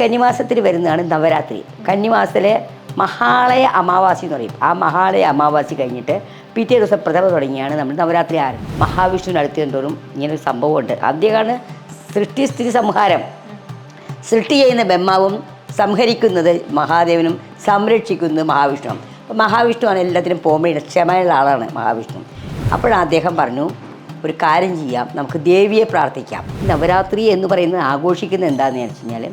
കന്നിമാസത്തിൽ വരുന്നതാണ് നവരാത്രി. കന്നിമാസത്തിലെ മഹാളയ അമാവാസി എന്ന് പറയും. ആ മഹാളയ അമാവാസി കഴിഞ്ഞിട്ട് പിറ്റേ ദിവസം പ്രഥമ തുടങ്ങിയാണ് നമ്മൾ നവരാത്രി ആരംഭം. മഹാവിഷ്ണുവിന് അടുത്തെന്തോറും ഇങ്ങനൊരു സംഭവമുണ്ട്. ആദ്യമാണ് സൃഷ്ടിസ്ഥിതി സംഹാരം. സൃഷ്ടി ചെയ്യുന്ന ബ്രഹ്മാവും സംഹരിക്കുന്നത് മഹാദേവനും സംരക്ഷിക്കുന്നത് മഹാവിഷ്ണുവും. അപ്പോൾ മഹാവിഷ്ണുവാണ് എല്ലാത്തിനും പോകുമ്പോൾ ക്ഷമയുള്ള ആളാണ് മഹാവിഷ്ണു. അപ്പോഴാണ് അദ്ദേഹം പറഞ്ഞു ഒരു കാര്യം ചെയ്യാം. നമുക്ക് ദേവിയെ പ്രാർത്ഥിക്കാം. നവരാത്രി എന്ന് പറയുന്നത് ആഘോഷിക്കുന്നത് എന്താണെന്ന് വെച്ച് കഴിഞ്ഞാൽ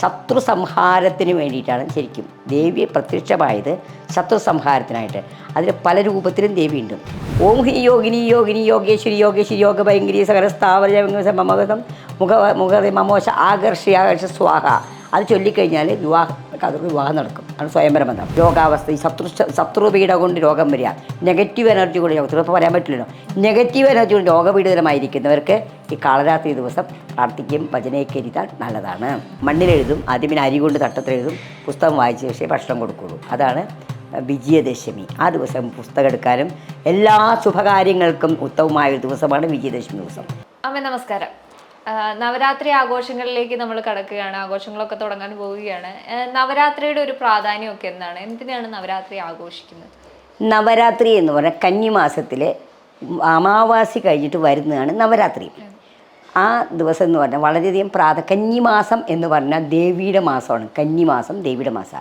ശത്രു സംഹാരത്തിന് വേണ്ടിയിട്ടാണ് ശരിക്കും ദേവി പ്രത്യക്ഷമായത് ശത്രു സംഹാരത്തിനായിട്ട് അതിൽ പല രൂപത്തിലും ദേവിയുണ്ട്. ഓം ഹി യോഗിനി യോഗിനി യോഗേശ്വരി യോഗേശ്വരി യോഗ ഭയങ്കരി സകല സ്ഥാപന മമഗതം മുഖ മുഖ മമോശ ആകർഷി ആകർഷ സ്വാഹ. അത് ചൊല്ലിക്കഴിഞ്ഞാൽ വിവാഹ അവർക്ക് വിവാഹം നടക്കും. അത് സ്വയംവരബന്ധം രോഗാവസ്ഥ ഈ ശത്രു ശത്രുപീഠ കൊണ്ട് രോഗം വരിക. നെഗറ്റീവ് എനർജി കൊണ്ട് രോഗം ചിലപ്പോൾ പറയാൻ പറ്റില്ലല്ലോ. നെഗറ്റീവ് എനർജി കൊണ്ട് രോഗപീഡിതമായിരിക്കുന്നവർക്ക് ഈ കാളരാത്രി ദിവസം പ്രാർത്ഥിക്കും ഭജനയൊക്കെ എഴുതാൻ നല്ലതാണ്. മണ്ണിലെഴുതും ആദ്യം പിന്നെ അരി കൊണ്ട് തട്ടത്തിലെഴുതും പുസ്തകം വായിച്ച ശേഷം ഭക്ഷണം കൊടുക്കുള്ളൂ അതാണ് വിജയദശമി. ആ ദിവസം പുസ്തകം എടുക്കാനും എല്ലാ ശുഭകാര്യങ്ങൾക്കും ഉത്തമമായ ഒരു ദിവസമാണ് വിജയദശമി ദിവസം. അമ്മ നമസ്കാരം. നവരാത്രി ആഘോഷങ്ങളിലേക്ക് നമ്മൾ കടക്കുകയാണ്. ആഘോഷങ്ങളൊക്കെ തുടങ്ങാൻ പോവുകയാണ്. നവരാത്രിയുടെ ഒരു പ്രാധാന്യമൊക്കെ എന്താണ്? എന്തിനാണ് നവരാത്രി ആഘോഷിക്കുന്നത്? നവരാത്രി എന്ന് പറഞ്ഞാൽ കന്നിമാസത്തിലെ അമാവാസി കഴിഞ്ഞിട്ട് വരുന്നതാണ് നവരാത്രി. ആ ദിവസം എന്ന് പറഞ്ഞാൽ വളരെയധികം പ്രാത കന്നിമാസം എന്ന് പറഞ്ഞാൽ ദേവിയുടെ മാസമാണ്. കന്നിമാസം ദേവിയുടെ മാസം.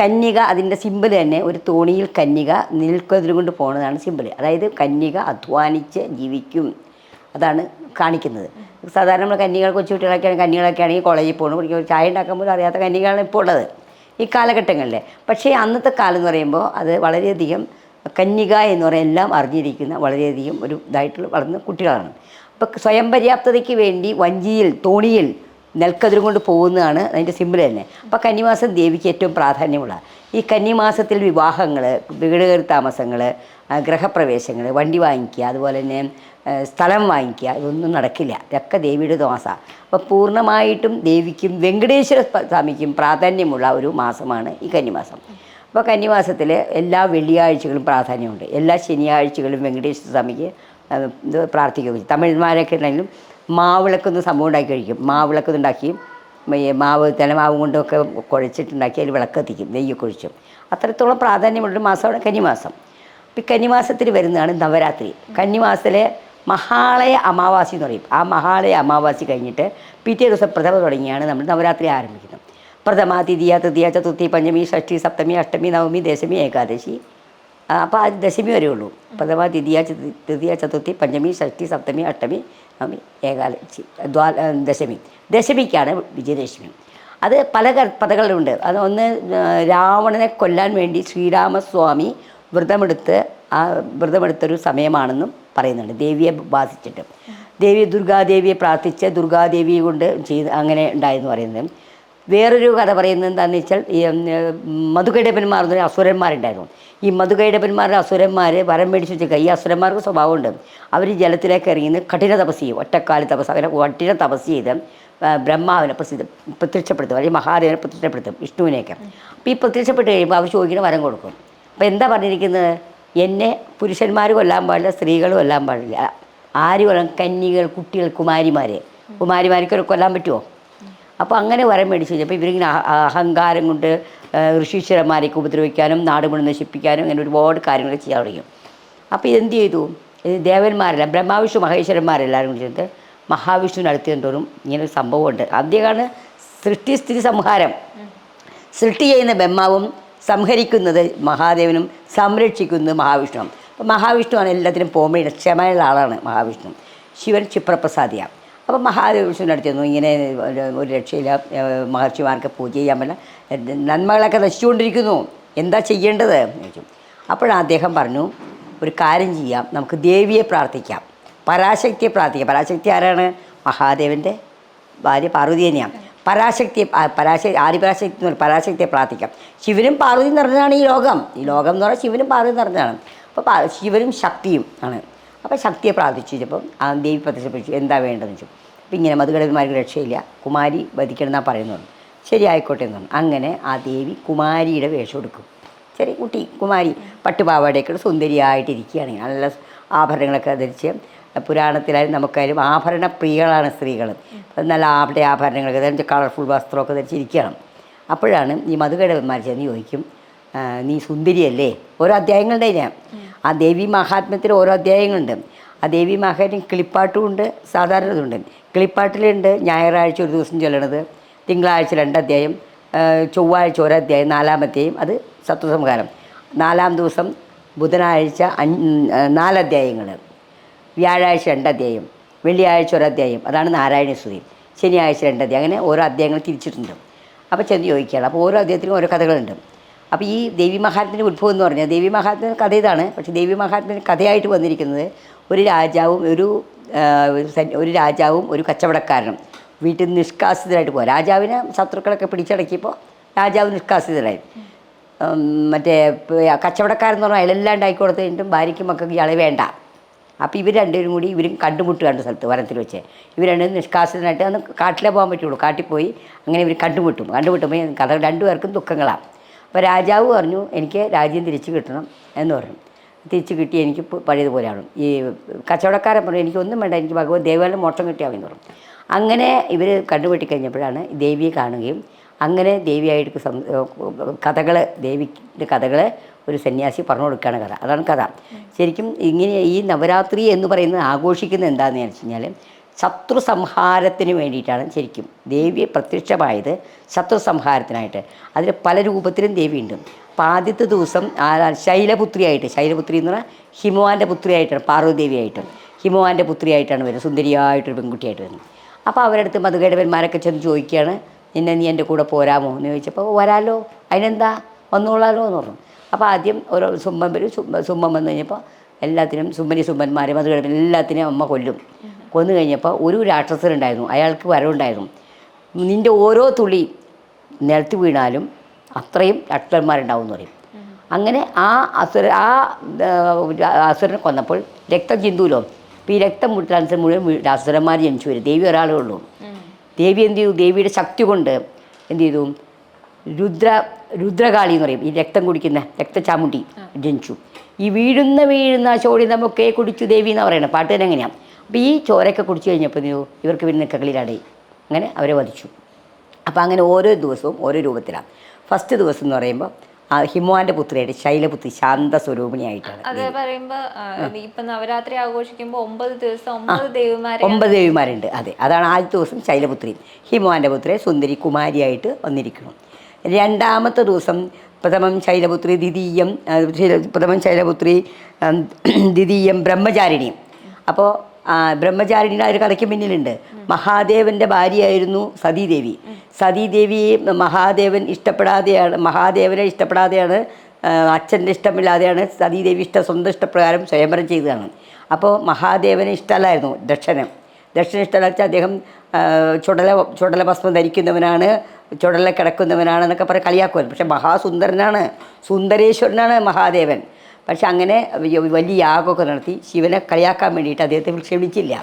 കന്യക അതിന്റെ സിമ്പിൾ തന്നെ ഒരു തോണിയിൽ കന്യക നിൽക്കുന്നതിന് കൊണ്ട് പോകുന്നതാണ് സിമ്പിൾ അതായത് കന്യക അധ്വാനിച്ച് ജീവിക്കും. അതാണ് കാണിക്കുന്നത്. സാധാരണ നമ്മൾ കന്യകൾ കൊച്ചുകുട്ടികളൊക്കെയാണ് കന്യകളൊക്കെ ആണെങ്കിൽ കോളേജിൽ പോകണം കുടിക്കും ചായ ഉണ്ടാക്കാൻ പോലും അറിയാത്ത കന്യകളാണ് ഇപ്പോൾ ഉള്ളത്. ഈ കാലഘട്ടങ്ങളിൽ പക്ഷേ അന്നത്തെ കാലം എന്ന് പറയുമ്പോൾ അത് വളരെയധികം കന്യക എന്ന് പറയുന്ന എല്ലാം അറിഞ്ഞിരിക്കുന്ന വളരെയധികം ഒരു ഇതായിട്ടുള്ള വളർന്ന കുട്ടികളാണ്. അപ്പോൾ സ്വയം പര്യാപ്തതയ്ക്ക് വേണ്ടി വഞ്ചിയിൽ തോണിയിൽ നെൽക്കതിരും കൊണ്ട് പോകുന്നതാണ് അതിന്റെ സിമ്പിൾ തന്നെ. അപ്പോൾ കന്നിമാസം ദേവിക്ക് ഏറ്റവും പ്രാധാന്യമുള്ള. ഈ കന്നിമാസത്തിൽ വിവാഹങ്ങൾ വീട് കയറി താമസങ്ങൾ ഗ്രഹപ്രവേശങ്ങൾ വണ്ടി വാങ്ങിക്കുക അതുപോലെ തന്നെ സ്ഥലം വാങ്ങിക്കുക ഇതൊന്നും നടക്കില്ല. ഇതൊക്കെ ദേവിയുടെ മാസമാണ് അപ്പോൾ പൂർണമായിട്ടും ദേവിക്കും വെങ്കടേശ്വര സ്വാമിക്കും പ്രാധാന്യമുള്ള ഒരു മാസമാണ് ഈ കന്നിമാസം. അപ്പോൾ കന്നിമാസത്തിൽ എല്ലാ വെള്ളിയാഴ്ചകളും പ്രാധാന്യമുണ്ട്. എല്ലാ ശനിയാഴ്ചകളും വെങ്കടേശ്വര സ്വാമിക്ക് ഇത് പ്രാർത്ഥിക്കുകയും തമിഴ്മാരൊക്കെ ഉണ്ടെങ്കിലും മാവിളക്കൊന്ന് സംഭവം ഉണ്ടാക്കി കഴിക്കും മാവിളക്ക് ഉണ്ടാക്കിയും ഈ മാവ് തലമാവ് കൊണ്ടൊക്കെ കുഴച്ചിട്ടുണ്ടാക്കി അതിൽ വിളക്കത്തിക്കും നെയ്യൊക്കെ ഒഴിച്ചും. അത്രത്തോളം പ്രാധാന്യമുള്ളൊരു മാസമാണ് കന്നിമാസം. ഇപ്പം കന്നിമാസത്തിൽ വരുന്നതാണ് നവരാത്രി. കന്നിമാസത്തിലെ മഹാളയ അമാവാസി എന്ന് പറയും. ആ മഹാളയ അമാവാസി കഴിഞ്ഞിട്ട് പിറ്റേ ദിവസം പ്രഥമ തുടങ്ങിയാണ് നമ്മൾ നവരാത്രി ആരംഭിക്കുന്നത്. പ്രഥമ തിഥിയ തൃതീയ ചതുർത്ഥി പഞ്ചമി ഷഷ്ടി സപ്തമി അഷ്ടമി നവമി ദശമി ഏകാദശി അപ്പോൾ അത് ദശമി വരെ ഉള്ളൂ. പ്രഥമ ദ്വിതീയ തൃതീയ ചതുർത്ഥി പഞ്ചമി ഷഷ്ടി സപ്തമി അഷ്ടമി നവമി ഏകാദശി ദ്വാ ദശമി. ദശമിക്കാണ് വിജയദശമി. അത് പല കഥകളുണ്ട് അത് ഒന്ന് ആ, രാവണനെ കൊല്ലാൻ വേണ്ടി ശ്രീരാമസ്വാമി വ്രതമെടുത്ത് ആ വ്രതമെടുത്തൊരു സമയമാണെന്നും പറയുന്നുണ്ട്. ദേവിയെ ബാധിച്ചിട്ട് ദേവി ദുർഗാദേവിയെ പ്രാർത്ഥിച്ച് ദുർഗാദേവിയെ കൊണ്ട് ചെയ്ത് അങ്ങനെ ഉണ്ടായെന്ന് പറയുന്നത്. വേറൊരു കഥ പറയുന്നത് എന്താണെന്ന് വെച്ചാൽ ഈ മധുകൈഡപ്പന്മാർ എന്ന് അസുരന്മാരുണ്ടായിരുന്നു. ഈ മധുകൈഡപ്പന്മാരുടെ അസുരന്മാർ വരം മേടിച്ച് വെച്ചേക്കുക ഈ അസുരന്മാർക്ക് സ്വഭാവമുണ്ട്. അവർ ജലത്തിലേക്ക് ഇറങ്ങി കഠിന തപസ് ചെയ്യും. ഒറ്റക്കാലി തപസ് അങ്ങനെ കഠിന തപസ് ചെയ്ത് ബ്രഹ്മാവിനെ പ്രസിദ്ധ പ്രത്യക്ഷപ്പെടുത്തും. അല്ലെങ്കിൽ മഹാദേവനെ പ്രത്യക്ഷപ്പെടുത്തും വിഷ്ണുവിനെയൊക്കെ. അപ്പോൾ ഈ പ്രത്യക്ഷപ്പെട്ട് കഴിയുമ്പോൾ അവർ ചോദിക്കുന്ന വരം കൊടുക്കും. അപ്പോൾ എന്താ പറഞ്ഞിരിക്കുന്നത്? എന്നെ പുരുഷന്മാർ കൊല്ലാൻ പാടില്ല സ്ത്രീകൾ കൊല്ലാൻ പാടില്ല. ആര് കൊല്ലാം? കന്യകൾ കുട്ടികൾ കുമാരിമാർ കുമാരിമാർക്ക് കൊല്ലാൻ പറ്റുമോ അപ്പോൾ അങ്ങനെ വരം മേടിച്ച്. അപ്പോൾ ഇവരിങ്ങനെ അഹ- അഹങ്കാരം കൊണ്ട് ഋഷീശ്വരന്മാരെയൊക്കെ ഉപദ്രവിക്കാനും നാട് മുഴുവൻ നശിപ്പിക്കാനും അങ്ങനെ ഒരുപാട് കാര്യങ്ങൾ ചെയ്യാൻ തുടങ്ങി. അപ്പോൾ ഇതെന്ത് ചെയ്തു? ദേവന്മാരല്ല ബ്രഹ്മാവിഷ്ണു മഹേശ്വരന്മാരെല്ലാവരും കൂടി ചേർത്ത് മഹാവിഷ്ണുവിന് അടുത്ത് ഇങ്ങനെ ഒരു സംഭവമുണ്ട്. ആദ്യമാണ് സൃഷ്ടി സ്ഥിതി സംഹാരം. സൃഷ്ടി ചെയ്യുന്ന ബ്രഹ്മാവും സംഹരിക്കുന്നത് മഹാദേവനും സംരക്ഷിക്കുന്നത് മഹാവിഷ്ണുവും അപ്പോൾ മഹാവിഷ്ണുവാണ് എല്ലാത്തിനും പോമയുടെ ക്ഷമയുള്ള ആളാണ് മഹാവിഷ്ണു. ശിവൻ ക്ഷിപ്രപ്രസാദിയ അപ്പോൾ മഹാവിഷ്ണുവിന്റെ അടുത്ത് ചെന്നു. ഇങ്ങനെ ഒരു- രക്ഷയില്ല. മഹർഷിമാർക്ക് പൂജ ചെയ്യാൻ പറ്റില്ല. നന്മകളൊക്കെ നശിച്ചുകൊണ്ടിരിക്കുന്നു. എന്താ ചെയ്യേണ്ടത്? ചോദിച്ചു. അപ്പോഴാണ് അദ്ദേഹം പറഞ്ഞു ഒരു കാര്യം ചെയ്യാം. നമുക്ക് ദേവിയെ പ്രാർത്ഥിക്കാം. പരാശക്തിയെ പ്രാർത്ഥിക്കാം. പരാശക്തി ആരാണ്? മഹാദേവന്റെ ഭാര്യ പാർവതി തന്നെയാണ്. പരാശക്തിയെ പരാശ പരാശക്തി ആദിപരാശക്തി എന്ന് പറഞ്ഞാൽ പരാശക്തിയെ പ്രാർത്ഥിക്കാം. ശിവനും പാർവതി നിറഞ്ഞതാണ് ഈ ലോകം. ഈ ലോകം എന്ന് പറഞ്ഞാൽ ശിവനും പാർവതി നിറഞ്ഞതാണ്. അപ്പോൾ ശിവനും ശക്തിയും ആണ്. അപ്പോൾ ശക്തിയെ പ്രാർത്ഥിച്ചു. ആ ദേവി പ്രത്യക്ഷപ്പെട്ടു. എന്താ വേണ്ടതെന്ന് ചോദിച്ചു. ഇങ്ങനെ മധുകടന്മാർക്ക് രക്ഷയില്ല. കുമാരി വധിക്കണം എന്നാ പറയുന്നത്. ശരി ആയിക്കോട്ടെ എന്ന് പറഞ്ഞു. അങ്ങനെ ആ ദേവി കുമാരിയുടെ വേഷം എടുക്കും. ചെറിയ കുട്ടി കുമാരി പട്ടുപാവാടയൊക്കെ സുന്ദരിയായിട്ടിരിക്കുകയാണ് നല്ല ആഭരണങ്ങളൊക്കെ ധരിച്ച് പുരാണത്തിലായാലും നമുക്കായാലും ആഭരണ പ്രിയകളാണ് സ്ത്രീകൾ. നല്ല ആഭരണ ആഭരണങ്ങളൊക്കെ ധരിച്ച് കളർഫുൾ വസ്ത്രമൊക്കെ ധരിച്ചിരിക്കണം അപ്പോഴാണ് ഈ മധുകടവന്മാർ ചെന്ന് ചോദിക്കും നീ സുന്ദരിയല്ലേ? ഓരോ അധ്യായങ്ങളുടെ ഞാൻ ആ ദേവി മഹാത്മ്യത്തിൽ ഓരോ അധ്യായങ്ങളുണ്ട്. ആ ദേവി കിളിപ്പാട്ടും ഉണ്ട് സാധാരണ ഇതുണ്ട്. കിളിപ്പാട്ടിലുണ്ട് ഞായറാഴ്ച ഒരു ദിവസം ചൊല്ലണത് തിങ്കളാഴ്ച രണ്ടധ്യായം ചൊവ്വാഴ്ച ഒരധ്യായം നാലാമത്തെയും അത് സത്വസംഹാരം. നാലാം ദിവസം ബുധനാഴ്ച നാലധ്യായങ്ങൾ വ്യാഴാഴ്ച രണ്ടധ്യായം വെള്ളിയാഴ്ച ഒരധ്യായം അതാണ് നാരായണ സ്തുതി. ശനിയാഴ്ച രണ്ടധ്യായം അങ്ങനെ ഓരോ അധ്യായങ്ങൾ തിരിച്ചിട്ടുണ്ട്. അപ്പോൾ ചെന്ന് ചോദിക്കുകയാണ് അപ്പോൾ ഓരോ അധ്യായത്തിനും ഓരോ കഥകളുണ്ട്. അപ്പോൾ ഈ ദേവി മഹാത്മ്യത്തിന്റെ ഉത്ഭവം എന്ന് പറഞ്ഞാൽ ദേവി മഹാത്മ്യ കഥ ഇതാണ് പക്ഷേ ദേവി മഹാത്മ്യത്തിന് കഥയായിട്ട് വന്നിരിക്കുന്നത് ഒരു രാജാവും ഒരു ഒരു രാജാവും ഒരു കച്ചവടക്കാരനും. വീട്ടിൽ നിന്ന് നിഷ്കാസിതരായിട്ട് പോകാം രാജാവിനെ ശത്രുക്കളൊക്കെ പിടിച്ചടക്കിയപ്പോൾ രാജാവ് നിഷ്കാസിതരായി. മറ്റേ കച്ചവടക്കാരെന്ന് പറഞ്ഞാൽ അയാളെല്ലാം ഉണ്ടാക്കി കൊടുത്തു കഴിഞ്ഞിട്ടും ഭാര്യയ്ക്കും മക്കൾക്ക് ഇയാളെ വേണ്ട. അപ്പോൾ ഇവർ രണ്ടുപേരും കൂടി ഇവരും കണ്ടുമുട്ടുകയാണ് സ്ഥലത്ത് വനത്തിൽ വെച്ച്. ഇവർ രണ്ടും നിഷ്കാസിതനായിട്ട് അന്ന് കാട്ടിലേ പോകാൻ പറ്റുള്ളൂ. കാട്ടിൽ പോയി അങ്ങനെ ഇവർ കണ്ടുമുട്ടും. കണ്ടുമുട്ടുമ്പോൾ കഥ രണ്ടുപേർക്കും ദുഃഖങ്ങളാണ് അപ്പോൾ രാജാവ് പറഞ്ഞു എനിക്ക് രാജ്യം തിരിച്ചു കിട്ടണം എന്ന് പറഞ്ഞു. തിരിച്ചു കിട്ടി എനിക്ക് പഴയതുപോലെയാണ്. ഈ കച്ചവടക്കാരൻ പറഞ്ഞു എനിക്കൊന്നും വേണ്ട എനിക്ക് ഭഗവത് ദേവാലയം മോക്ഷം കിട്ടിയാൽ മതി" പറഞ്ഞു. അങ്ങനെ ഇവർ കണ്ടുപിടി കഴിഞ്ഞപ്പോഴാണ് ദേവിയെ കാണുകയും അങ്ങനെ ദേവിയായിട്ട് സം കഥകൾ ദേവിന്റെ കഥകൾ ഒരു സന്യാസി പറഞ്ഞു കൊടുക്കുകയാണ് കഥ. അതാണ് കഥ. ശരിക്കും ഇങ്ങനെ ഈ നവരാത്രി എന്ന് പറയുന്നത് ആഘോഷിക്കുന്നത് എന്താണെന്ന് വെച്ച് കഴിഞ്ഞാൽ ശത്രു സംഹാരത്തിന് വേണ്ടിയിട്ടാണ് ശരിക്കും ദേവി പ്രത്യക്ഷമായത് ശത്രു സംഹാരത്തിനായിട്ട് അതിൽ പല രൂപത്തിലും ദേവിയുണ്ട്. അപ്പോൾ ആദ്യത്തെ ദിവസം ശൈലപുത്രിയായിട്ട് ശൈലപുത്രി എന്ന് പറഞ്ഞാൽ ഹിമവാന്റെ പുത്രിയായിട്ടാണ് പാർവതീദേവിയായിട്ടും ഹിമവാന്റെ പുത്രിയായിട്ടാണ് വരുന്നത്. സുന്ദരിയായിട്ടൊരു പെൺകുട്ടിയായിട്ട് വരുന്നത്. അപ്പോൾ അവരുടെ അടുത്ത് മധുകേടവന്മാരൊക്കെ ചെന്ന് ചോദിക്കുകയാണ് നിന്നെ നീ എന്റെ കൂടെ പോരാമോ? എന്ന് ചോദിച്ചപ്പോൾ വരാലോ അതിനെന്താ? വന്നോളാലോ എന്ന് പറഞ്ഞു. അപ്പോൾ ആദ്യം ഓരോ സുമ്മൻ വരും. സുമ്മം വന്നു കഴിഞ്ഞപ്പോൾ എല്ലാത്തിനും സുമ്മനി സുമ്മന്മാരെ മധുകേടവൻ എല്ലാത്തിനും അമ്മ കൊല്ലും. കൊന്നു കഴിഞ്ഞപ്പോൾ ഒരു രാക്ഷസനുണ്ടായിരുന്നു. അയാൾക്ക് വരവുണ്ടായിരുന്നു. നിന്റെ ഓരോ തുള്ളി നിലത്ത് വീണാലും അത്രയും രാക്ഷസന്മാരുണ്ടാവും എന്ന് പറയും. അങ്ങനെ ആ അസുര ആ അസുരനെ കൊന്നപ്പോൾ രക്തം ചിന്തൂലോ? അപ്പോൾ ഈ രക്തം മുട്ടാൻസർ മുഴുവൻ അസുരന്മാർ ജനിച്ചു വരും. ദേവി ഒരാളേ ഉള്ളൂ. ദേവി എന്ത് ചെയ്തു? ദേവിയുടെ ശക്തി കൊണ്ട് എന്ത് ചെയ്തു? രുദ്ര രുദ്രകാളി എന്ന് പറയും. ഈ രക്തം കുടിക്കുന്ന രക്തചാമുണ്ടി ജനിച്ചു. ഈ വീഴുന്ന വീഴുന്ന ചോടി നമുക്കേ കുടിച്ചു ദേവി എന്ന് പറയുന്നത് പാട്ട് തന്നെ എങ്ങനെയാണ് അപ്പോൾ ഈ ചോരയൊക്കെ കുടിച്ചു കഴിഞ്ഞപ്പോൾ നീ ഇവർക്ക് പിന്നെ കളിയിലാടേ അങ്ങനെ അവരെ വധിച്ചു. അപ്പോൾ അങ്ങനെ ഓരോ ദിവസവും ഓരോ രൂപത്തിലാണ് ഫസ്റ്റ് ദിവസം എന്ന് പറയുമ്പോൾ ഹിമുവാന്റെ പുത്രിയായിട്ട് ശൈലപുത്രി ശാന്ത സ്വരൂപിണിയായിട്ടാണ് അത് പറയുമ്പോൾ ഇപ്പൊ നവരാത്രി ആഘോഷിക്കുമ്പോൾ ഒമ്പത് ദിവസം ഒമ്പത് ഒമ്പത് ദേവിമാരുണ്ട്. അതെ അതാണ് ആദ്യത്തെ ദിവസം ശൈലപുത്രി. ഹിമുവാന്റെ പുത്രി സുന്ദരി കുമാരിയായിട്ട് വന്നിരിക്കണം രണ്ടാമത്തെ ദിവസം പ്രഥമം ശൈലപുത്രി ദ്വിതീയം പ്രഥമം ശൈലപുത്രി ദ്വിതീയം ബ്രഹ്മചാരിണിയും. അപ്പോൾ ബ്രഹ്മചാരിണിയുടെ ആ ഒരു കഥയ്ക്ക് പിന്നിലുണ്ട്. മഹാദേവന്റെ ഭാര്യയായിരുന്നു സതീദേവി. സതീദേവി മഹാദേവൻ ഇഷ്ടപ്പെടാതെയാണ് മഹാദേവനെ ഇഷ്ടപ്പെടാതെയാണ് അച്ഛന്റെ ഇഷ്ടമില്ലാതെയാണ് സതീദേവി ഇഷ്ട സ്വന്തം ഇഷ്ടപ്രകാരം സ്വയംവരം ചെയ്തതാണ്. അപ്പോൾ മഹാദേവന് ഇഷ്ടമല്ലായിരുന്നു ദക്ഷനം. ദക്ഷിണ ഇഷ്ടമല്ല വെച്ചാൽ അദ്ദേഹം ചുടല ചുടല ഭസ്മം ധരിക്കുന്നവനാണ് ചുടല കിടക്കുന്നവനാണ് എന്നൊക്കെ പറഞ്ഞ് കളിയാക്കുമായിരുന്നു. പക്ഷേ മഹാസുന്ദരനാണ് സുന്ദരേശ്വരനാണ് മഹാദേവൻ. പക്ഷെ അങ്ങനെ വലിയ യാഗമൊക്കെ നടത്തി ശിവനെ കളിയാക്കാൻ വേണ്ടിയിട്ട് അദ്ദേഹത്തെ ക്ഷണിച്ചില്ല.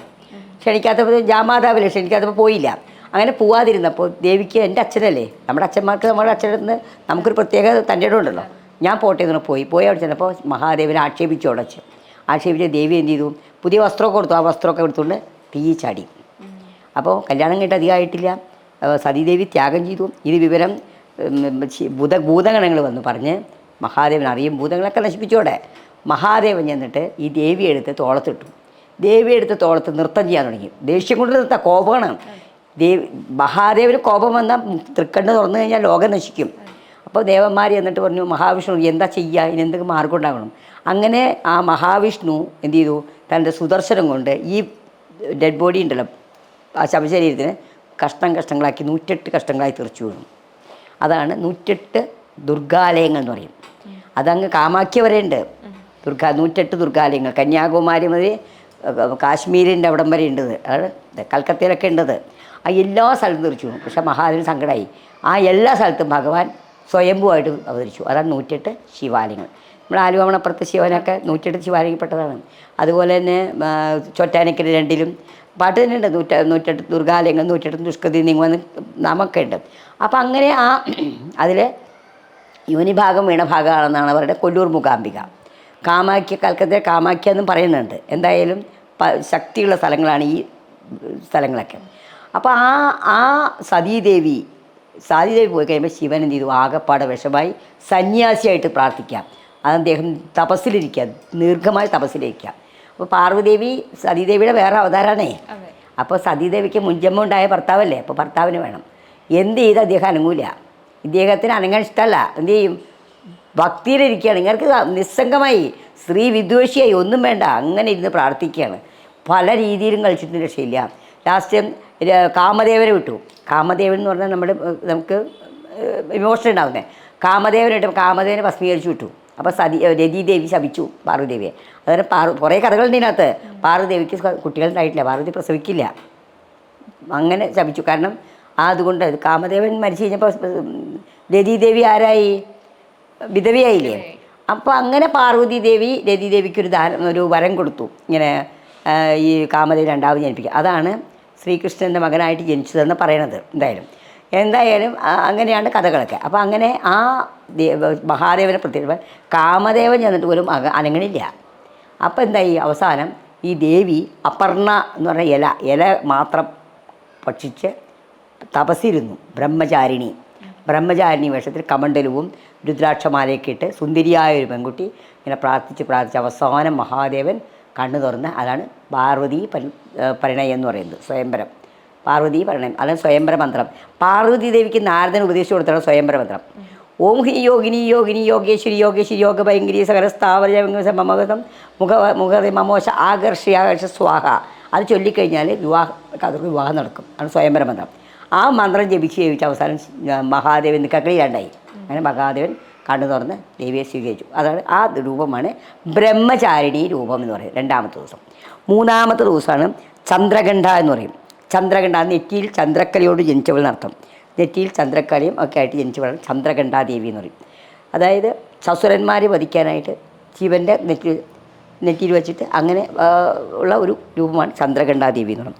ക്ഷണിക്കാത്തപ്പോൾ ജാമാതാവില്ല ക്ഷണിക്കാത്തപ്പോൾ പോയില്ല. അങ്ങനെ പോവാതിരുന്നപ്പോൾ ദേവിക്ക് എന്റെ അച്ഛനല്ലേ നമ്മുടെ അച്ഛന്മാർക്ക് നമ്മുടെ അച്ഛനെന്ന് നമുക്കൊരു പ്രത്യേക തന്റെ ഉണ്ടല്ലോ. ഞാൻ പോട്ടെ എന്ന് പോയി. പോയി അവിടെ ചെന്നപ്പോൾ മഹാദേവനെ ആക്ഷേപിച്ചു ഉടച്ച് ആക്ഷേപിച്ച ദേവി എന്ത് ചെയ്തു? പുതിയ വസ്ത്രമൊക്കെ കൊടുത്തു. ആ വസ്ത്രമൊക്കെ എടുത്തുകൊണ്ട് തീ ചാടി. അപ്പോൾ കല്യാണം കഴിഞ്ഞിട്ട് അധികമായിട്ടില്ല സതീദേവി ത്യാഗം ചെയ്തു. ഇത് വിവരം ഭൂത ഭൂതഗണങ്ങൾ വന്ന് പറഞ്ഞ് മഹാദേവൻ അറിയും ഭൂതങ്ങളൊക്കെ നശിപ്പിച്ചോടെ. മഹാദേവൻ ചെന്നിട്ട് ഈ ദേവി എടുത്ത് തോളത്തിട്ടു. ദേവി എടുത്ത് തോളത്ത് നൃത്തം ചെയ്യാൻ തുടങ്ങി. ദേഷ്യം കൊണ്ട് നിർത്ത കോപമാണ്. ദേവി മഹാദേവന് കോപം വന്നാൽ തൃക്കണ്ണ് തുറന്നു കഴിഞ്ഞാൽ ലോകം നശിക്കും. അപ്പോൾ ദേവന്മാർ എന്നിട്ട് പറഞ്ഞു മഹാവിഷ്ണു എന്താ ചെയ്യുക ഇനി എന്തെങ്കിലും മാർഗം ഉണ്ടാകണം? അങ്ങനെ ആ മഹാവിഷ്ണു എന്ത് ചെയ്തു? തന്റെ സുദർശനം കൊണ്ട് ഈ ഡെഡ് ബോഡി ഉണ്ടല്ലോ ആ ശവശരീരത്തിന് കഷ്ണം കഷ്ണങ്ങളാക്കി നൂറ്റെട്ട് കഷ്ണങ്ങളായി തീർച്ചു വീണു. അതാണ് നൂറ്റെട്ട് ദുർഗാലയങ്ങൾ എന്ന് പറയും. അതങ്ങ് കാമാഖ്യ വരെ ഉണ്ട് ദുർഗാ നൂറ്റെട്ട് ദുർഗാലയങ്ങൾ. കന്യാകുമാരി ഏഹ്, കാശ്മീരിന്റെ അവിടം വരെ ഉണ്ട് അത് അതാണ് കൽക്കത്തയിലൊക്കെ ഉണ്ടത് ആ എല്ലാ സ്ഥലത്തും തിരിച്ചു പക്ഷേ മഹാദേവൻ സങ്കടമായി ആ എല്ലാ സ്ഥലത്തും ഭഗവാൻ സ്വയംഭുവായിട്ട് അവതരിച്ചു. അതാണ് നൂറ്റെട്ട് ശിവാലയങ്ങൾ. നമ്മൾ ആലുവമണപ്പുറത്ത് ശിവനൊക്കെ നൂറ്റെട്ട് ശിവാലയപ്പെട്ടതാണ് അതുപോലെ തന്നെ ചൊറ്റാനക്കര രണ്ടിലും പാട്ട് തന്നെ ഉണ്ട് നൂറ്റ നൂറ്റെട്ട് ദുർഗാലയങ്ങൾ നൂറ്റെട്ട് ദുഷ്കൃതി നീങ്ങുമെന്ന് നാമൊക്കെ ഉണ്ട്. അപ്പം അങ്ങനെ ആ അതിൽ യോനിഭാഗം വീണ ഭാഗമാണെന്നാണ് അവരുടെ കൊല്ലൂർ മൂകാംബിക. കാമാഖ്യ കൽക്കത്തെ കാമാഖ്യ എന്നും പറയുന്നുണ്ട്. എന്തായാലും പ- ശക്തിയുള്ള സ്ഥലങ്ങളാണ് ഈ സ്ഥലങ്ങളൊക്കെ. അപ്പോൾ ആ ആ സതീദേവി സതീദേവി പോയി കഴിയുമ്പോൾ ശിവൻ എന്ത് ചെയ്തു? ആകപ്പാടെ വിഷമായി സന്യാസിയായിട്ട് പ്രാർത്ഥിക്കാം. അത് അദ്ദേഹം തപസ്സിലിരിക്കുക ദീർഘമായ തപസ്സിലിരിക്കുക. അപ്പോൾ പാർവതീദേവി സതീദേവിയുടെ വേറെ അവതാരമാണേ അപ്പോൾ സതീദേവിക്ക് മുൻജന്മം ഉണ്ടായ ഭർത്താവല്ലേ? അപ്പോൾ ഭർത്താവിന് വേണം. എന്ത് ചെയ്ത് അദ്ദേഹം അനങ്ങൂല ഇദ്ദേഹത്തിന് അനങ്ങാൻ ഇഷ്ടമല്ല. എന്തു ചെയ്യും? ഭക്തിയിലിരിക്കുകയാണ് ഇങ്ങൾക്ക് നിസ്സംഗമായി സ്ത്രീ വിദ്വേഷിയായി ഒന്നും വേണ്ട. അങ്ങനെ ഇരുന്ന് പ്രാർത്ഥിക്കുകയാണ്. പല രീതിയിലും കളിച്ചിട്ട് രക്ഷയില്ല. ലാസ്റ്റ് കാമദേവനെ വിട്ടു. കാമദേവൻ എന്ന് പറഞ്ഞാൽ നമ്മുടെ നമുക്ക് ഇമോഷൻ ഉണ്ടാവുന്നത് കാമദേവനായിട്ട് കാമദേവനെ ഭസ്മീകരിച്ചു വിട്ടു. അപ്പോൾ സതി രതിദേവി ശപിച്ചു പാർവതിദേവിയെ. അതുപോലെ പാറു കുറേ കഥകളുണ്ട് ഇതിനകത്ത്. പാർവതിദേവിക്ക് കുട്ടികളുണ്ടായിട്ടില്ല. പാർവതി പ്രസവിക്കില്ല. അങ്ങനെ ശപിച്ചു. കാരണം അതുകൊണ്ട് കാമദേവൻ മരിച്ചു കഴിഞ്ഞപ്പോൾ രതിദേവി ആരായി? വിധവയായില്ലേ? അപ്പോൾ അങ്ങനെ പാർവതി ദേവി രതിദേവിക്ക് ഒരു ദാനം ഒരു വരം കൊടുത്തു. ഇങ്ങനെ ഈ കാമതയിൽ രണ്ടാമത് ജനിപ്പിക്കുക. അതാണ് ശ്രീകൃഷ്ണന്റെ മകനായിട്ട് ജനിച്ചതെന്ന് പറയണത് എന്തായാലും. എന്തായാലും അങ്ങനെയാണ് കഥകളൊക്കെ. അപ്പോൾ അങ്ങനെ ആ ദേവ മഹാദേവനെ പ്രത്യേക കാമദേവൻ ചെന്നിട്ട് പോലും അനങ്ങണില്ല. അപ്പോൾ എന്തായി? അവസാനം ഈ ദേവി അപർണ എന്ന് പറഞ്ഞ ഇല ഇല മാത്രം ഭക്ഷിച്ച് തപസ്സിരുന്നു. ബ്രഹ്മചാരിണി. ബ്രഹ്മചാരിണി വേഷത്തിൽ കമണ്ഡലവും രുദ്രാക്ഷമാലയൊക്കെ ഇട്ട് സുന്ദരിയായ ഒരു പെൺകുട്ടി. ഇങ്ങനെ പ്രാർത്ഥിച്ച് പ്രാർത്ഥിച്ച് അവസാനം മഹാദേവൻ കണ്ണു തുറന്ന് അതാണ് പാർവതി പരി പരിണയം എന്ന് പറയുന്നത് സ്വയംവരം. പാർവതി പരിണയം അതാണ് സ്വയംവര മന്ത്രം. പാർവതി ദേവിക്ക് നാരദൻ ഉപദേശിച്ചു കൊടുത്താണ് സ്വയംവര മന്ത്രം. ഓം ഹി യോഗിനി യോഗിനി യോഗേശ്വരി യോഗേശ്വരി യോഗ ഭയങ്കരി സകല സ്ഥാവര മമഗതം മുഖ മുഖ മമോശ ആകർഷി ആകർഷ സ്വാഹ. അത് ചൊല്ലിക്കഴിഞ്ഞാൽ വിവാഹ വിവാഹം നടക്കും. അതാണ് സ്വയംവര മന്ത്രം. ആ മന്ത്രം ജപിച്ച് ജപിച്ച് അവസാനം മഹാദേവൻ കക്കളിയാണ്ടായി അങ്ങനെ മഹാദേവൻ കണ്ണു തുറന്ന് ദേവിയെ സ്വീകരിച്ചു. അതാണ് ആ രൂപമാണ് ബ്രഹ്മചാരിണി രൂപം എന്ന് പറയുന്നത് രണ്ടാമത്തെ ദിവസം. മൂന്നാമത്തെ ദിവസമാണ് ചന്ദ്രഗണ്ഠ എന്ന് പറയും. ചന്ദ്രഗണ്ഠ നെറ്റിയിൽ ചന്ദ്രക്കലയോട് ജനിച്ചവൾ നടത്തും നെറ്റിയിൽ ചന്ദ്രക്കലയും ഒക്കെ ആയിട്ട് ജനിച്ചവളാണ് ചന്ദ്രഗണ്ഡാദേവി എന്ന് പറയും. അതായത് സസുരന്മാരെ വധിക്കാനായിട്ട് ശിവന്റെ നെറ്റി നെറ്റിയിൽ വെച്ചിട്ട് അങ്ങനെ ഉള്ള ഒരു രൂപമാണ് ചന്ദ്രഗണ്ഡാദേവി എന്ന്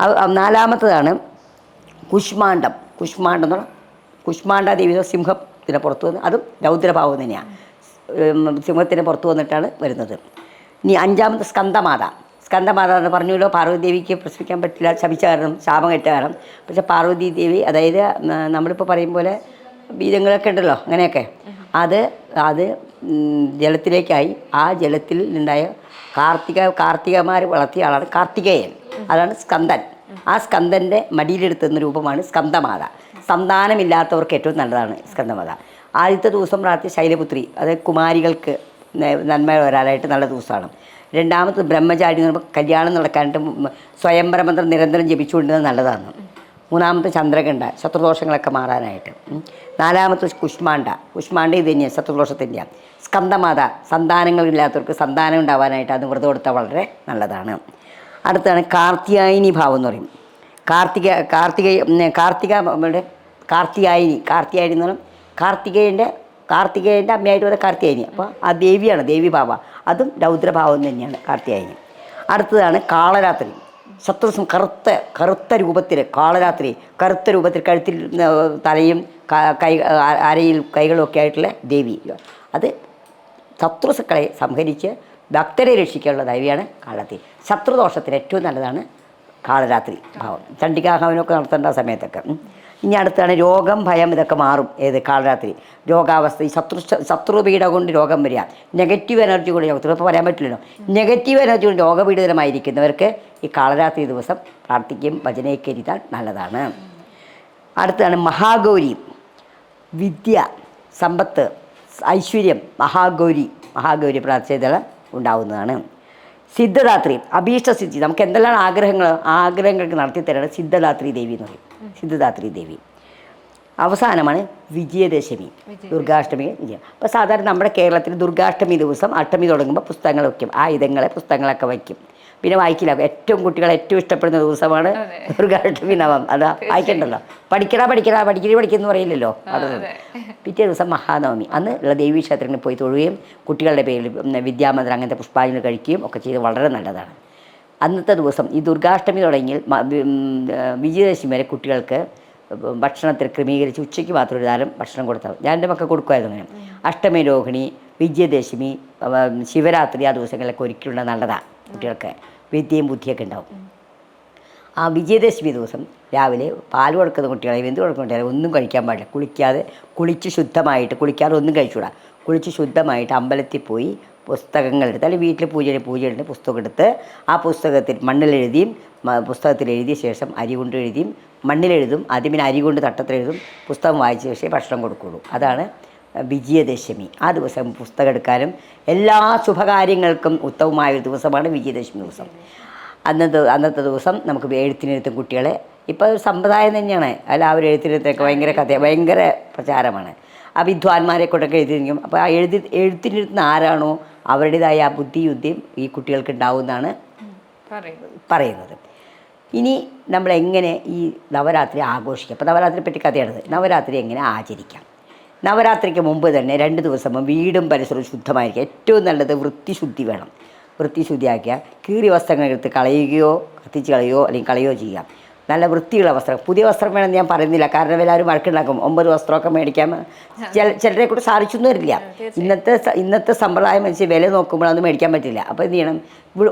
ആ നാലാമത്തതാണ് കുഷ്മാണ്ഡം. കുഷ്മാണ്ഡം എന്ന് പറഞ്ഞാൽ എന്ന് പറഞ്ഞാൽ സിംഹത്തിന് പുറത്തു വന്ന് അതും രൗദ്രഭാവം തന്നെയാണ്. സിംഹത്തിന് പുറത്തു വന്നിട്ടാണ് വരുന്നത്. ഇനി അഞ്ചാമത് സ്കന്ദമാത സ്കന്ദമാത എന്ന് പറഞ്ഞല്ലോ പാർവതി പ്രസവിക്കാൻ പറ്റില്ല ശപിച്ച കാരണം ശാപം കെട്ട കാരണം. പക്ഷെ പാർവതി ദേവി അതായത് നമ്മളിപ്പോൾ പറയും പോലെ ബീജങ്ങളൊക്കെ ഉണ്ടല്ലോ അങ്ങനെയൊക്കെ. അത് അത് ജലത്തിലേക്കായി ആ ജലത്തിൽ ഉണ്ടായ കാർത്തിക കാർത്തികമാർ വളർത്തിയ ആളാണ് കാർത്തികേയൻ. അതാണ് സ്കന്ദൻ ആ സ്കന്ദന്റെ മടിയിലെടുത്തുന്ന രൂപമാണ് സ്കന്ദമാത സന്താനമില്ലാത്തവർക്ക് ഏറ്റവും നല്ലതാണ് സ്കന്ദമാത ആദ്യത്തെ ദിവസം പ്രാർത്ഥി ശൈലപുത്രി അത് കുമാരികൾക്ക് നന്മ വരാനായിട്ട് നല്ല ദിവസമാണ്. രണ്ടാമത് ബ്രഹ്മചാരി എന്ന് പറയുമ്പോൾ കല്യാണം നടക്കാനായിട്ട് മ- സ്വയംവരമന്ത്രം നിരന്തരം ജപിച്ചുകൊണ്ടിരുന്നത് നല്ലതാണ്. മൂന്നാമത്തെ ചന്ദ്രകണ്ഠ ശത്രുദോഷങ്ങളൊക്കെ മാറാനായിട്ട്. നാലാമത്തെ കുഷ്മാണ്ട കുഷ്മാണ്ട ഇത് തന്നെയാണ് ശത്രുദോഷത്തിന്റെയാണ് സ്കന്ധമാത സന്താനങ്ങളില്ലാത്തവർക്ക് സന്താനം ഉണ്ടാവാനായിട്ട് അത് വ്രതം കൊടുത്താൽ വളരെ നല്ലതാണ്. അടുത്താണ് കാർത്തിയായനി ഭാവം എന്ന് പറയും. കാർത്തിക കാർത്തിക കാർത്തിക കാർത്തികായനി കാർത്തിയായിനി എന്ന് പറയും. കാർത്തികേയന്റെ കാർത്തികേയന്റെ അമ്മയായിട്ട് പറയുന്നത് കാർത്തിയായനി. അപ്പോൾ ആ ദേവിയാണ് ദേവി ഭാവ. അതും രൗദ്രഭാവം തന്നെയാണ് കാർത്തിയായനി. അടുത്തതാണ് കാളരാത്രി. സത്രസം കറുത്ത കറുത്ത രൂപത്തിൽ കാളരാത്രി കറുത്ത രൂപത്തിൽ കഴുത്തിൽ തലയും കൈ അരയിൽ കൈകളും ഒക്കെ ആയിട്ടുള്ള ദേവി. അത് ശത്രുസക്കളെ സംഹരിച്ച് ഭക്തരെ രക്ഷിക്കാനുള്ള ദൈവിയാണ് കാളരാത്രി ശത്രുദോഷത്തിന് ഏറ്റവും നല്ലതാണ് കാളരാത്രി. ഭാവം. ചണ്ഡികാഹവനൊക്കെ നടത്തേണ്ട സമയത്തൊക്കെ. ഇനി അടുത്താണ് രോഗം ഭയം ഇതൊക്കെ മാറും. ഏത് കാളരാത്രി. രോഗാവസ്ഥ ഈ ശത്രു ശത്രുപീഠ കൊണ്ട് രോഗം വരിക. നെഗറ്റീവ് എനർജി കൊണ്ട് രോഗത്തിൽ ഇപ്പോൾ പറയാൻ പറ്റില്ലല്ലോ. നെഗറ്റീവ് എനർജി കൊണ്ട് രോഗപീഡിതരമായിരിക്കുന്നവർക്ക് ഈ കാളരാത്രി ദിവസം പ്രാർത്ഥിക്കുകയും ഭജനയൊക്കെ ഇരുത്താൻ നല്ലതാണ്. അടുത്താണ് മഹാഗൗരി. വിദ്യ സമ്പത്ത് ഐശ്വര്യം മഹാഗൗരി. മഹാഗൗരി പ്രാർത്ഥിച്ചാൽ ഉണ്ടാവുന്നതാണ്. സിദ്ധദാത്രി അഭീഷ്ടസിദ്ധി നമുക്ക് എന്തെല്ലാം ആഗ്രഹങ്ങൾ ആഗ്രഹങ്ങൾക്ക് നടത്തി തരണം സിദ്ധദാത്രി ദേവി എന്ന് പറയും. സിദ്ധദാത്രി ദേവി. അവസാനമാണ് വിജയദശമി ദുർഗാഷ്ടമി. വിജയം. അപ്പോൾ സാധാരണ നമ്മുടെ കേരളത്തിൽ ദുർഗാഷ്ടമി ദിവസം അഷ്ടമി തുടങ്ങുമ്പോൾ പുസ്തകങ്ങൾ വയ്ക്കും. ആയുധങ്ങളെ പുസ്തകങ്ങളൊക്കെ വയ്ക്കും. പിന്നെ വായിക്കില്ല. ഏറ്റവും കുട്ടികൾ ഏറ്റവും ഇഷ്ടപ്പെടുന്ന ദിവസമാണ് ദുർഗാഷ്ടമി നവം അത് വായിക്കണ്ടല്ലോ. പഠിക്കടാ പഠിക്കടാ പഠിക്കരി പഠിക്കുന്നു പറയില്ലല്ലോ അത് പിറ്റേ ദിവസം മഹാനവമി. അന്ന് ഉള്ള ദേവീ ക്ഷേത്രങ്ങളിൽ പോയി തൊഴുകയും കുട്ടികളുടെ പേരിൽ വിദ്യാമന്ദിരം അങ്ങനത്തെ പുഷ്പാഞ്ജലി കഴിക്കുകയും ഒക്കെ ചെയ്ത് വളരെ നല്ലതാണ്. അന്നത്തെ ദിവസം ഈ ദുർഗാഷ്ടമി തുടങ്ങിയാൽ വിജയദശമി വരെ കുട്ടികൾക്ക് ഭക്ഷണത്തിൽ ക്രമീകരിച്ച് ഉച്ചയ്ക്ക് മാത്രം ഒരു താരം ഭക്ഷണം കൊടുത്താൽ. ഞാൻ എന്റെ മക്കൾ കൊടുക്കുമായിരുന്നു അങ്ങനെ. അഷ്ടമി രോഹിണി വിജയദശമി ശിവരാത്രി ആ ദിവസങ്ങളിലൊക്കെ ഒരിക്കലുള്ള നല്ലതാണ് കുട്ടികൾക്ക്. വിദ്യയും ബുദ്ധിയൊക്കെ ഉണ്ടാവും. ആ വിജയദശമി ദിവസം രാവിലെ പാൽ കൊടുക്കുന്ന കുട്ടികളെ വെന്ത് കൊടുക്കുന്ന കുട്ടികളെ ഒന്നും കഴിക്കാൻ പാടില്ല. കുളിക്കാതെ കുളിച്ച് ശുദ്ധമായിട്ട് കുളിക്കാതെ ഒന്നും കഴിച്ചുകൂടാ. കുളിച്ച് ശുദ്ധമായിട്ട് അമ്പലത്തിൽ പോയി പുസ്തകങ്ങൾ എടുത്ത് അല്ലെങ്കിൽ വീട്ടിൽ പൂജ പൂജയുടെ പുസ്തകം എടുത്ത് ആ പുസ്തകത്തിൽ മണ്ണിലെഴുതിയും പുസ്തകത്തിൽ എഴുതിയ ശേഷം അരി കൊണ്ട് എഴുതിയും മണ്ണിലെഴുതും ആദ്യം അരി കൊണ്ട് തട്ടത്തിലെഴുതും പുസ്തകം വായിച്ച ശേഷം ഭക്ഷണം കൊടുക്കുകയുള്ളൂ. അതാണ് വിജയദശമി. ആ ദിവസം പുസ്തകം എടുക്കാനും എല്ലാ ശുഭകാര്യങ്ങൾക്കും ഉത്തമമായ ഒരു ദിവസമാണ് വിജയദശമി ദിവസം. അന്നത്തെ അന്നത്തെ ദിവസം നമുക്ക് എഴുത്തിനെഴുത്തും കുട്ടികളെ ഇപ്പോൾ ഒരു സമ്പ്രദായം തന്നെയാണ്. അല്ല ആ ഒരു എഴുത്തിനെഴുത്തൊക്കെ ഭയങ്കര കഥ ഭയങ്കര പ്രചാരമാണ്. ആ വിദ്വാൻമാരെ കൊണ്ടൊക്കെ എഴുതിയിരിക്കും. അപ്പോൾ ആ എഴുതി എഴുത്തിനെഴുത്തുന്ന ആരാണോ അവരുടേതായ ആ ബുദ്ധിയുദ്ധിയും ഈ കുട്ടികൾക്ക് ഉണ്ടാവുമെന്നാണ് പറയുന്നത്. പറയുന്നത്. ഇനി നമ്മൾ എങ്ങനെ ഈ നവരാത്രി ആഘോഷിക്കാം? അപ്പോൾ നവരാത്രിയെ പറ്റി കഥയാണത്. നവരാത്രി എങ്ങനെ ആചരിക്കാം? നവരാത്രിക്ക് മുമ്പ് തന്നെ രണ്ട് ദിവസം വീടും പരിസരവും ശുദ്ധമായിരിക്കും ഏറ്റവും നല്ലത് വൃത്തിശുദ്ധി വേണം. വൃത്തിശുദ്ധിയാക്കിയ കീറി വസ്ത്രങ്ങൾ എടുത്ത് കളയുകയോ കത്തിച്ച് കളയുകയോ അല്ലെങ്കിൽ കളയുകയോ ചെയ്യാം. നല്ല വൃത്തിയുള്ള വസ്ത്രം. പുതിയ വസ്ത്രം വേണമെന്ന് ഞാൻ പറയുന്നില്ല. കാരണം എല്ലാവരും വഴക്കുണ്ടാക്കും. ഒമ്പത് വസ്ത്രമൊക്കെ മേടിക്കാൻ ചില ചിലരെ കൂടെ സാധിച്ചൊന്നും വരില്ല. ഇന്നത്തെ ഇന്നത്തെ സമ്പ്രദായം വെച്ച് വില നോക്കുമ്പോൾ അതൊന്നും മേടിക്കാൻ പറ്റില്ല. അപ്പോൾ എന്ത് ചെയ്യണം?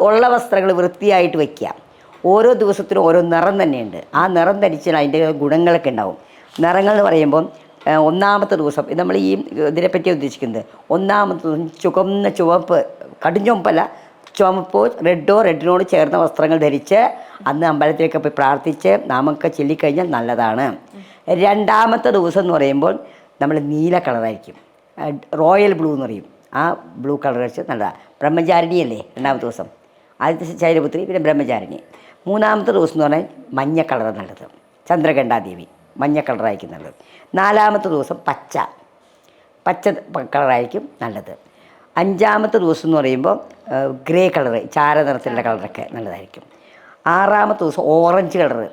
ഉള്ള വസ്ത്രങ്ങൾ വൃത്തിയായിട്ട് വയ്ക്കുക ഓരോ ദിവസത്തിനും ഓരോ നിറം തന്നെയുണ്ട്. ആ നിറം ധരിച്ചാൽ അതിന്റെ ഗുണങ്ങളൊക്കെ ഉണ്ടാവും. നിറങ്ങൾ എന്ന് പറയുമ്പോൾ ഒന്നാമത്തെ ദിവസം. നമ്മൾ ഈ ഇതിനെപ്പറ്റി ഉദ്ദേശിക്കുന്നത്. ഒന്നാമത്തെ ദിവസം ചുവന്ന ചുവപ്പ് കടുംചുവപ്പല്ല ചുവപ്പോ റെഡോ റെഡിനോട് ചേർന്ന വസ്ത്രങ്ങൾ ധരിച്ച് അന്ന് അമ്പലത്തിലേക്ക് പോയി പ്രാർത്ഥിച്ച് നാമൊക്കെ ചൊല്ലിക്കഴിഞ്ഞാൽ നല്ലതാണ്. രണ്ടാമത്തെ ദിവസം എന്ന് പറയുമ്പോൾ നമ്മൾ നീല കളറായിരിക്കും. റോയൽ ബ്ലൂ എന്ന് പറയും. ആ ബ്ലൂ കളർ വെച്ച് നല്ലതാണ്. ബ്രഹ്മചാരിണി അല്ലേ രണ്ടാമത്തെ ദിവസം? ആദ്യത്തെ ശൈലപുത്രി പിന്നെ ബ്രഹ്മചാരിണി. മൂന്നാമത്തെ ദിവസം എന്ന് പറഞ്ഞാൽ മഞ്ഞ കളർ നല്ലത്. ചന്ദ്രകണ്ഠാദേവി മഞ്ഞ കളറായിരിക്കും നല്ലത്. നാലാമത്തെ ദിവസം പച്ച. പച്ച കളറായിരിക്കും നല്ലത്. അഞ്ചാമത്തെ ദിവസം എന്ന് പറയുമ്പോൾ ഗ്രേ കളറ് ചാര നിറത്തിലുള്ള കളറൊക്കെ നല്ലതായിരിക്കും. ആറാമത്തെ ദിവസം ഓറഞ്ച് കളർ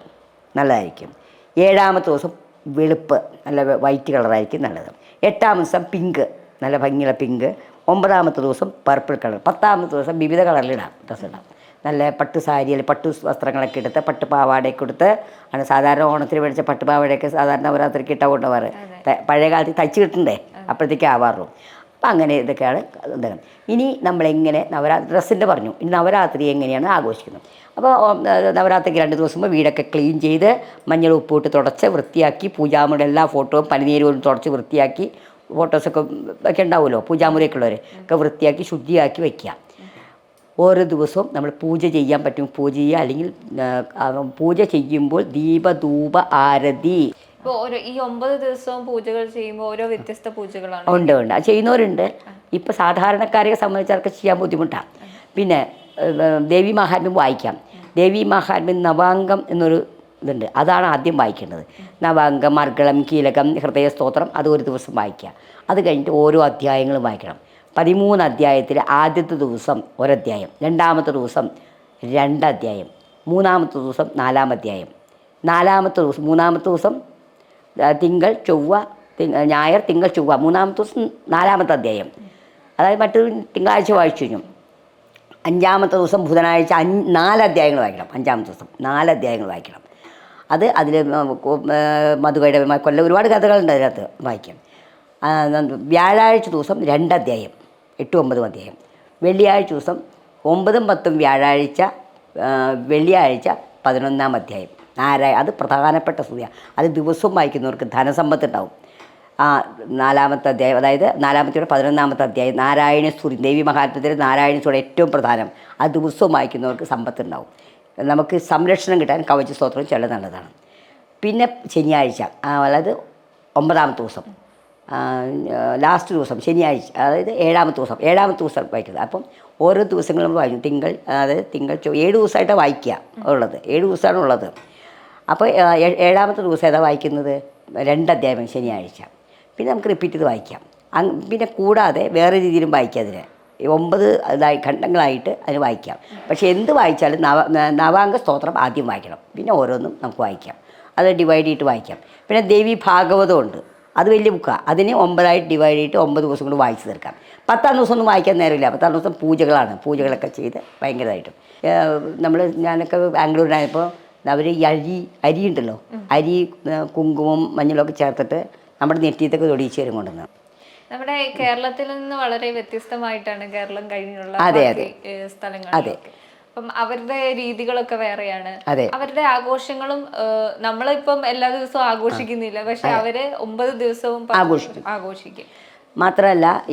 നല്ലതായിരിക്കും. ഏഴാമത്തെ ദിവസം വെളുപ്പ് നല്ല വൈറ്റ് കളറായിരിക്കും നല്ലത്. എട്ടാമത്തെ ദിവസം പിങ്ക് നല്ല ഭംഗിയുള്ള പിങ്ക്. ഒമ്പതാമത്തെ ദിവസം പർപ്പിൾ കളർ പത്താമത്തെ ദിവസം വിവിധ കളറിലിടാം ഡ്രസ്സ് ഇടാം. നല്ല പട്ട് സാരി അല്ലെങ്കിൽ പട്ടു വസ്ത്രങ്ങളൊക്കെ എടുത്ത് പട്ട് പാവാടയൊക്കെ എടുത്ത് ആണ് സാധാരണ ഓണത്തിന് മേടിച്ച പട്ട് പാവാടയൊക്കെ സാധാരണ നവരാത്രിക്ക് ഇട്ടാ കൊണ്ടുപോകാറ്. പഴയ കാലത്ത് തയ്ച്ച് കിട്ടണ്ടേ? അപ്പോഴത്തേക്ക് ആവാറുള്ളൂ. അപ്പം അങ്ങനെ ഇതൊക്കെയാണ് ഇത് ഇനി നമ്മളെങ്ങനെ നവരാത്രി ഡ്രസ്സിന്റെ പറഞ്ഞു. ഇനി നവരാത്രി എങ്ങനെയാണ് ആഘോഷിക്കുന്നത്? അപ്പോൾ നവരാത്രിക്ക് രണ്ട് ദിവസം മുമ്പ് വീടൊക്കെ ക്ലീൻ ചെയ്ത് മഞ്ഞൾ ഉപ്പിട്ട് തുടച്ച് വൃത്തിയാക്കി പൂജാമുറിയുടെ എല്ലാ ഫോട്ടോയും പനിനീര് പോലും തുടച്ച് വൃത്തിയാക്കി ഫോട്ടോസൊക്കെ ഒക്കെ ഉണ്ടാവുമല്ലോ? പൂജാമുറിയൊക്കെ ഉള്ളവർ ഒക്കെ വൃത്തിയാക്കി ശുദ്ധിയാക്കി വയ്ക്കുക ഓരോ ദിവസവും നമ്മൾ പൂജ ചെയ്യാൻ പറ്റും. പൂജ ചെയ്യുക അല്ലെങ്കിൽ പൂജ ചെയ്യുമ്പോൾ ദീപധൂപ ആരതി. ഇപ്പൊ ഓരോ ഈ ഒമ്പത് ദിവസവും പൂജകൾ ചെയ്യുമ്പോൾ ഓരോ വ്യത്യസ്ത പൂജകളാണ്. ഉണ്ട് ഉണ്ട്. അത് ചെയ്യുന്നവരുണ്ട്. ഇപ്പൊ സാധാരണക്കാരെ സംബന്ധിച്ചവർക്ക് ചെയ്യാൻ ബുദ്ധിമുട്ടാണ് പിന്നെ ദേവി മഹാത്മ്യം വായിക്കാം. ദേവി മഹാത്മ്യം നവാംഗം എന്നൊരു ഇതുണ്ട്. അതാണ് ആദ്യം വായിക്കേണ്ടത്. നവാംഗം മർഗളം കീലകം ഹൃദയസ്തോത്രം അത് ഒരു ദിവസം വായിക്കുക. അത് കഴിഞ്ഞിട്ട് ഓരോ അധ്യായങ്ങളും വായിക്കണം. പതിമൂന്ന് അധ്യായത്തിൽ ആദ്യത്തെ ദിവസം ഒരധ്യായം രണ്ടാമത്തെ ദിവസം രണ്ടധ്യായം മൂന്നാമത്തെ ദിവസം നാലാമധ്യായം. നാലാമത്തെ ദിവസം മൂന്നാമത്തെ ദിവസം തിങ്കൾ ചൊവ്വ ഞായർ തിങ്കൾ ചൊവ്വ മൂന്നാമത്തെ ദിവസം നാലാമത്തെ അധ്യായം. അതായത് മറ്റൊരു തിങ്കളാഴ്ച വായിച്ചു കഴിഞ്ഞു. അഞ്ചാമത്തെ ദിവസം ബുധനാഴ്ച അഞ്ച് നാല് അധ്യായങ്ങൾ വായിക്കണം. അഞ്ചാമത്തെ ദിവസം നാല് അധ്യായങ്ങൾ വായിക്കണം. അത് അതിൽ മധുകയുടെ കൊല്ലം ഒരുപാട് കഥകളുണ്ട് അതിനകത്ത് വായിക്കാം വ്യാഴാഴ്ച ദിവസം രണ്ട് അധ്യായം. എട്ടും ഒമ്പതും അധ്യായം. വെള്ളിയാഴ്ച ദിവസം ഒമ്പതും പത്തും വ്യാഴാഴ്ച വെള്ളിയാഴ്ച പതിനൊന്നാം അധ്യായം. നാരായ അത് പ്രധാനപ്പെട്ട സ്തുതിയാണ് അത് ദിവസവും വായിക്കുന്നവർക്ക് ധനസമ്പത്ത് ഉണ്ടാവും. ആ നാലാമത്തെ അധ്യായം അതായത് നാലാമത്തെ പതിനൊന്നാമത്തെ അധ്യായം നാരായണ സ്തുതി ദേവി മഹാത്മ്യത്തിൽ നാരായണ സ്തുതി ഏറ്റവും പ്രധാനം. ആ ദിവസവും വായിക്കുന്നവർക്ക് സമ്പത്ത് ഉണ്ടാവും. നമുക്ക് സംരക്ഷണം കിട്ടാൻ കവച സ്തോത്രം ചില നല്ലതാണ്. പിന്നെ ശനിയാഴ്ച അതായത് ഒമ്പതാമത്തെ ദിവസം. ലാസ്റ്റ് ദിവസം ശനിയാഴ്ച അതായത് ഏഴാമത്തെ ദിവസം ഏഴാമത്തെ ദിവസം വായിക്കുന്നത് അപ്പം ഓരോ ദിവസങ്ങളും വായിക്കും. തിങ്കൾ അതായത് തിങ്കൾ ചൊവ്വ ഏഴ് ദിവസമായിട്ടാണ് വായിക്കുക ഉള്ളത്. ഏഴ് ദിവസമാണ് ഉള്ളത്. അപ്പോൾ ഏഴാമത്തെ ദിവസം ഏതാ വായിക്കുന്നത്? രണ്ട് അധ്യായം ശനിയാഴ്ച. പിന്നെ നമുക്ക് റിപ്പീറ്റ് ചെയ്ത് വായിക്കാം. പിന്നെ കൂടാതെ വേറെ രീതിയിലും വായിക്കാം അതിന്. ഒമ്പത് ഇതായി ഖണ്ഡങ്ങളായിട്ട് അതിന് വായിക്കാം. പക്ഷേ എന്ത് വായിച്ചാലും നവ നവാംഗ സ്തോത്രം ആദ്യം വായിക്കണം. പിന്നെ ഓരോന്നും നമുക്ക് വായിക്കാം. അത് ഡിവൈഡ് ചെയ്തിട്ട് വായിക്കാം. പിന്നെ ദേവി ഭാഗവതം ഉണ്ട്. അത് വലിയ ബുക്കാണ് അതിനെ ഒമ്പതായിട്ട് ഡിവൈഡ് ചെയ്തിട്ട് ഒമ്പത് ദിവസം കൊണ്ട് വായിച്ചു തീർക്കാം. പത്താം ദിവസം ഒന്നും വായിക്കാൻ നേരമില്ല. പത്താം ദിവസം പൂജകളാണ്. പൂജകളൊക്കെ ചെയ്ത് ഭയങ്കരമായിട്ടും. നമ്മൾ ഞാനൊക്കെ ബാംഗ്ലൂരിലായപ്പോൾ അവർ ഈ അരി അരി ഉണ്ടല്ലോ. അരി കുങ്കുമം മഞ്ഞളൊക്കെ ചേർത്തിട്ട് നമ്മുടെ നെറ്റിയത്തൊക്കെ തൊടിയിച്ച് തരും കൊണ്ടുവന്ന്. നമ്മുടെ കേരളത്തിൽ നിന്ന് വളരെ വ്യത്യസ്തമായിട്ടാണ് കേരളം കഴിഞ്ഞുള്ള അതെ, അതെ. സ്ഥലങ്ങൾ സ്ഥലങ്ങളിലൊക്കെ. അപ്പൊ അവരുടെ രീതികളൊക്കെ വേറെയാണ്. അവരുടെ ആഘോഷങ്ങളും നമ്മളിപ്പം എല്ലാ ദിവസവും ആഘോഷിക്കുന്നില്ല. പക്ഷെ അവർ ഒമ്പത് ദിവസവും ആഘോഷിക്കും. ആഘോഷിക്കും. മാത്രമല്ല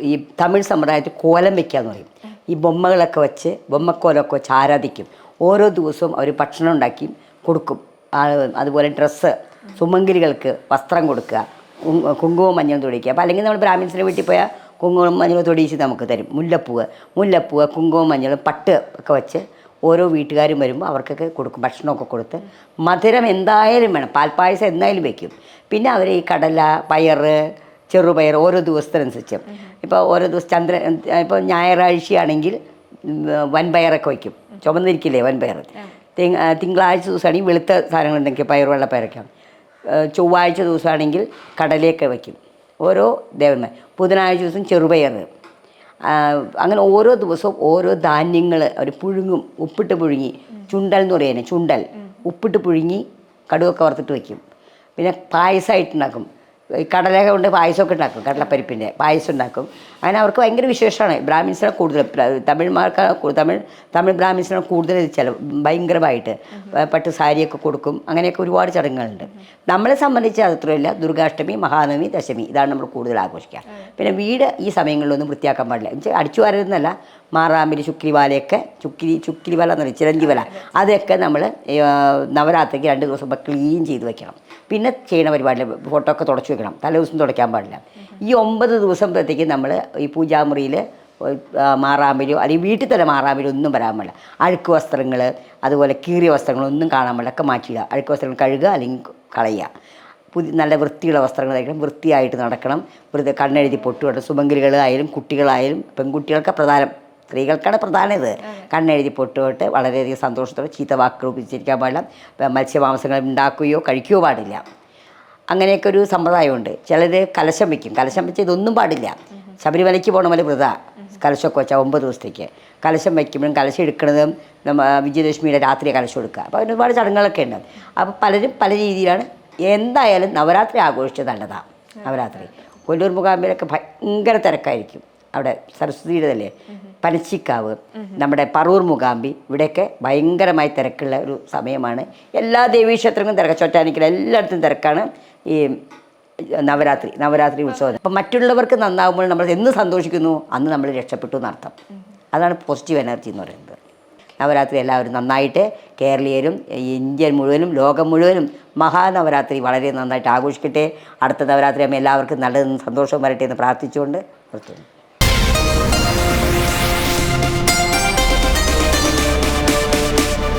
ഈ, തമിഴ് സമ്പ്രദായത്തിൽ കോലം വെക്കാന്ന് പറയും. ഈ ബൊമ്മകളൊക്കെ വെച്ച് ബൊമ്മക്കോലൊക്കെ വെച്ച് ആരാധിക്കും. ഓരോ ദിവസവും അവർ ഭക്ഷണം ഉണ്ടാക്കി കൊടുക്കും. അതുപോലെ ഡ്രസ്സ് സുമങ്കിരികൾക്ക് വസ്ത്രം കൊടുക്കുക കുങ്- കുങ്കുമം മഞ്ഞൾ തുടിക്കുക. അപ്പോൾ അല്ലെങ്കിൽ നമ്മൾ ബ്രാഹ്മിൻസിന്റെ വീട്ടിൽ പോയാൽ കുങ്കുമം മഞ്ഞൾ തൊടിയിച്ച് നമുക്ക് തരും. മുല്ലപ്പൂവ് മുല്ലപ്പൂവ് കുങ്കുമം മഞ്ഞൾ പട്ട് ഒക്കെ വെച്ച് ഓരോ വീട്ടുകാരും വരുമ്പോൾ അവർക്കൊക്കെ കൊടുക്കും ഭക്ഷണമൊക്കെ കൊടുത്ത്. മധുരം എന്തായാലും വേണം. പാൽപ്പായസം എന്തായാലും വെക്കും. പിന്നെ അവർ ഈ കടല പയറ് ചെറുപയർ ഓരോ ദിവസത്തിനനുസരിച്ച്. ഇപ്പോൾ ഓരോ ദിവസം ചന്ദ്ര ഇപ്പോൾ ഞായറാഴ്ചയാണെങ്കിൽ വൻപയറൊക്കെ വയ്ക്കും ചുമന്നിരിക്കില്ലേ വൻപയർ? തിങ്കളാഴ്ച ദിവസമാണെങ്കിൽ വെളുത്ത സാധനങ്ങൾ എന്തെങ്കിലും പയർ ഏഹ്, ചൊവ്വാഴ്ച ദിവസമാണെങ്കിൽ കടലയൊക്കെ വയ്ക്കും ഓരോ ദേവന്മാർ. ബുധനാഴ്ച ദിവസം ചെറുപയർ അങ്ങനെ ഓരോ ദിവസവും ഓരോ ധാന്യങ്ങൾ അവർ പുഴുങ്ങും ഉപ്പിട്ട് പുഴുങ്ങി. ചുണ്ടൽ എന്ന് പറയുന്നത് ചുണ്ടൽ. ഉപ്പിട്ട് പുഴുങ്ങി കടുവൊക്കെ വറുത്തിട്ട് വയ്ക്കും പിന്നെ പായസമായിട്ടുണ്ടാക്കും കടലക കടല കൊണ്ട് പായസമൊക്കെ ഉണ്ടാക്കും കടലപ്പരിപ്പിന്റെ പായസം ഉണ്ടാക്കും. അങ്ങനെ അവർക്ക് ഭയങ്കര വിശേഷമാണ്. ബ്രാഹ്മിൻസിനെ കൂടുതൽ തമിഴ്മാർക്ക് തമിഴ് തമിഴ് ബ്രാഹ്മിൻസിനെ കൂടുതൽ ചില ഭയങ്കരമായിട്ട്. പട്ട് സാരിയൊക്കെ കൊടുക്കും. അങ്ങനെയൊക്കെ ഒരുപാട് ചടങ്ങുകളുണ്ട്. നമ്മളെ സംബന്ധിച്ച് അത്രയല്ല. ദുർഗാഷ്ടമി മഹാനവമി ദശമി ഇതാണ് നമ്മൾ കൂടുതൽ ആഘോഷിക്കുക. പിന്നെ വീട് ഈ സമയങ്ങളിലൊന്നും വൃത്തിയാക്കാൻ പാടില്ല. അടിച്ചു വരുന്നല്ല മാറാമ്പിരി ചുക്കിരിവാലയൊക്കെ ചുക്കിരി ചുക്കിരിവല എന്ന് പറയും ചിരഞ്ചിവല അതൊക്കെ നമ്മൾ നവരാത്രിക്ക് രണ്ട് ദിവസം ക്ലീൻ ചെയ്ത് വെക്കണം. പിന്നെ ചെയ്യണ പരിപാടിയിൽ ഫോട്ടോ ഒക്കെ തുടച്ച് വെക്കണം. തലേ ദിവസം തുടയ്ക്കാൻ പാടില്ല. ഈ ഒമ്പത് ദിവസത്തേക്ക് നമ്മൾ ഈ പൂജാമുറിയിൽ മാറാമ്പലോ അല്ലെങ്കിൽ വീട്ടിൽ തന്നെ മാറാമ്പലോ ഒന്നും വരാൻ പാടില്ല. അഴുക്ക് വസ്ത്രങ്ങൾ അതുപോലെ കീറിയ വസ്ത്രങ്ങളൊന്നും കാണാൻ പാടില്ല. ഒക്കെ മാറ്റിയിടുക. അഴുക്ക് വസ്ത്രങ്ങൾ കഴുകുക അല്ലെങ്കിൽ കളയുക. പുതിയ നല്ല വൃത്തിയുള്ള വസ്ത്രങ്ങൾ ധരിക്കണം വൃത്തിയായിട്ട് നടക്കണം. വെറുതെ കണ്ണെഴുതി പൊട്ടുകൊണ്ട് സുമംഗലികളായാലും കുട്ടികളായാലും പെൺകുട്ടികൾക്ക് പ്രധാനം. സ്ത്രീകൾക്കാണ് പ്രധാനം ഇത്. കണ്ണെഴുതി പൊട്ടുകൊണ്ട് വളരെയധികം സന്തോഷത്തോടെ ചീത്ത വാക്കുകൾ ഉപയോഗിച്ചിരിക്കാൻ പാടില്ല. മത്സ്യമാംസങ്ങൾ ഉണ്ടാക്കുകയോ കഴിക്കുകയോ പാടില്ല. അങ്ങനെയൊക്കെ ഒരു സമ്പ്രദായമുണ്ട്. ചിലർ കലശം വയ്ക്കും. കലശം വെച്ച് ഇതൊന്നും പാടില്ല. ശബരിമലയ്ക്ക് പോകണ പോലെ വൃത. കലശമൊക്കെ വെച്ചാൽ ഒമ്പത് ദിവസത്തേക്ക്. കലശം വയ്ക്കുമ്പോഴും കലശം എടുക്കുന്നതും നമ്മ വിജയദശമിയുടെ രാത്രി കലശം എടുക്കുക. അപ്പോൾ ഒരുപാട് ചടങ്ങുകളൊക്കെ ഉണ്ട്. അപ്പോൾ പലരും പല രീതിയിലാണ് എന്തായാലും നവരാത്രി ആഘോഷിച്ചത് നല്ലതാണ് നവരാത്രി. കൊല്ലൂർ മുഖാമ്പിലൊക്കെ ഭയങ്കര തിരക്കായിരിക്കും. അവിടെ സരസ്വതിയുടെ തന്നെ പനച്ചിക്കാവ് നമ്മുടെ പറൂർ മുകാമ്പി ഇവിടെയൊക്കെ ഭയങ്കരമായി തിരക്കുള്ള ഒരു സമയമാണ്. എല്ലാ ദേവീക്ഷേത്രങ്ങളും തിരക്ക് ചോറ്റാനിക്കൽ എല്ലായിടത്തും തിരക്കാണ്. ഈ നവരാത്രി നവരാത്രി ഉത്സവം. അപ്പം മറ്റുള്ളവർക്ക് നന്നാവുമ്പോൾ നമ്മൾ എന്ന് സന്തോഷിക്കുന്നു? അന്ന് നമ്മൾ രക്ഷപ്പെട്ടു എന്നർത്ഥം അതാണ് പോസിറ്റീവ് എനർജി എന്ന് പറയുന്നത്. നവരാത്രി എല്ലാവരും നന്നായിട്ട് കേരളീയരും ഇന്ത്യൻ മുഴുവനും ലോകം മുഴുവനും മഹാനവരാത്രി വളരെ നന്നായിട്ട് ആഘോഷിക്കട്ടെ. അടുത്ത നവരാത്രി ആകുമ്പോൾ എല്ലാവർക്കും നല്ലതും സന്തോഷവും വരട്ടെ എന്ന് പ്രാർത്ഥിച്ചുകൊണ്ട് നിർത്തുന്നു.